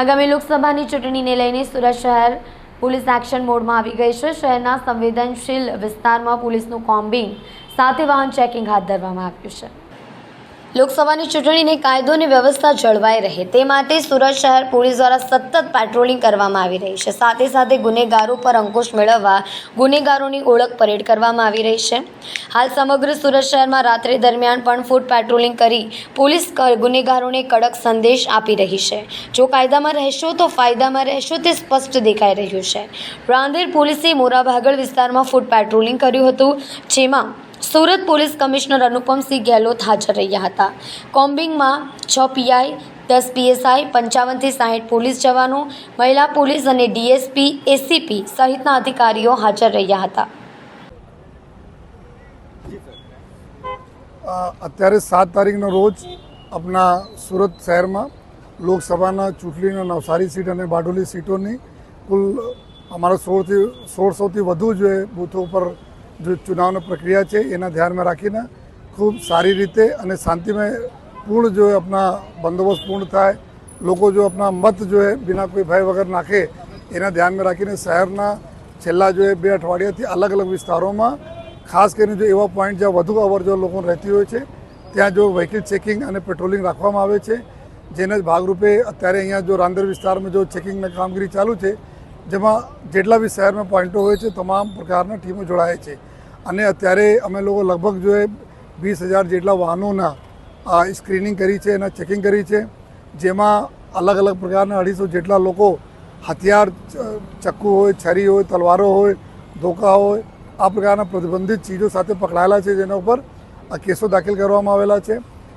આગામી લોકસભાની ચૂંટણીને લઈને સુરત શહેર પોલીસ એક્શન મોડમાં આવી ગઈ છે. શહેરના સંવેદનશીલ વિસ્તારમાં પોલીસનું કોમ્બિંગ, સાથે વાહન ચેકિંગ હાથ ધરવામાં આવ્યું છે. લોકસભાની ચૂંટણીને કાયદો અને વ્યવસ્થા જળવાઈ રહે. તે માટે સુરત શહેર પોલીસ દ્વારા સતત પેટ્રોલિંગ કરવામાં આવી રહી છે. સાથે સાથે ગુનેગારો પર અંકુશ મેળવવા ગુનેગારોની ઓળખ પરેડ કરવામાં આવી રહી છે. હાલ સમગ્ર સુરત શહેરમાં રાત્રિ દરમિયાન પણ ફૂટ પેટ્રોલિંગ કરી પોલીસ ગુનેગારોને કડક સંદેશ આપી રહી છે. જો કાયદામાં રહેશો તો ફાયદામાં રહેશો તે સ્પષ્ટ દેખાઈ રહ્યું છે. રાંદેર પોલીસે મોરાભાગળ વિસ્તારમાં ફૂટ પેટ્રોલિંગ કર્યું હતું, જેમાં સુરત પોલીસ કમિશનર અનુપમસિંહ ગેહલોત હાજર રહ્યા હતા. કોમ્બિંગમાં છ પીઆઈ, દસ પીએસઆઈ, પંચાવનથી સાહીઠ પોલીસ જવાનો, મહિલા પોલીસ અને ડીએસપી એસીપી સહિતના અધિકારીઓ હાજર રહ્યા હતા. અત્યારે સાત તારીખનો રોજ આપણા સુરત શહેરમાં લોકસભાના ચૂંટણીના નવસારી સીટ અને બારડોલી સીટોની કુલ અમારા સોળથી, સોળસોથી વધુ જે બૂથો ઉપર ચુનાવની પ્રક્રિયા છે, એના ધ્યાનમાં રાખીને ખૂબ સારી રીતે અને શાંતિમય પૂર્ણ જો આપણા બંદોબસ્ત પૂર્ણ થાય, લોકો જો આપણા મત જો એ બિના કોઈ ભય વગર નાખે, એના ધ્યાનમાં રાખીને શહેરના છેલ્લા જો બે અઠવાડિયાથી અલગ અલગ વિસ્તારોમાં, ખાસ કરીને જો એવા પોઈન્ટ જ્યાં વધુ અવર જો લોકો રહેતી હોય છે, ત્યાં જો વ્હીકલ ચેકિંગ અને પેટ્રોલિંગ રાખવામાં આવે છે, જેના ભાગરૂપે અત્યારે અહીંયા જો રાંદેર વિસ્તારમાં જો ચેકિંગની કામગીરી ચાલુ છે, જેમાં જેટલા બી શહેરમાં પોઈન્ટો હોય છે, તમામ પ્રકારના ટીમો જોડાય છે. અને અત્યારે અમે લોકો લગભગ જો વીસ હજાર જેટલા વાહનોના સ્ક્રીનિંગ કરી છે એના ચેકિંગ કરી છે, જેમાં અલગ અલગ પ્રકારના અઢીસો જેટલા લોકો હથિયાર ચક્કુ હોય, છરી હોય, તલવારો હોય, ધોકા હોય, આ પ્રકારના પ્રતિબંધિત ચીજો સાથે પકડાયેલા છે, જેના ઉપર આ કેસો દાખલ કરવામાં આવેલા છે.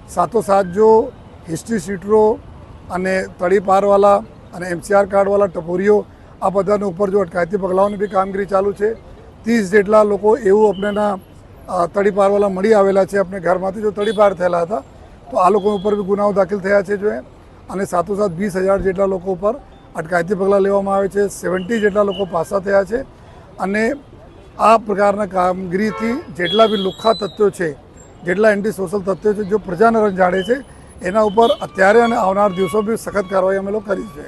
સાથોસાથ જો હિસ્ટ્રી શીટરો અને તળી પારવાલા અને એમસીઆર કાર્ડવાળા ટપોરીઓ આ બધાના ઉપર જો અટકાયતી પગલાઓની બી કામગીરી ચાલુ છે ત્રીસ જેટલા લોકો એવું આપણેના અ, તડી પારવાલા મળી આવેલા છે આપણે ઘરમાંથી જો તડીપાર થયેલા હતા તો આ લોકો ઉપર બી ગુનાઓ દાખલ થયા છે જો એ અને સાથોસાથ વીસ હજાર જેટલા લોકો ઉપર અટકાયતી પગલાં લેવામાં આવે છે સેવન્ટી જેટલા લોકો પાસા થયા છે. અને આ પ્રકારના કામગીરીથી જેટલા બી લુખ્ખા તત્વો છે જેટલા એન્ટી સોશિયલ તત્વો છે જો પ્રજાને રંજાડે છે એના ઉપર અત્યારે અને આવનાર દિવસો બી સખત કાર્યવાહી અમે લોકો કરી છે.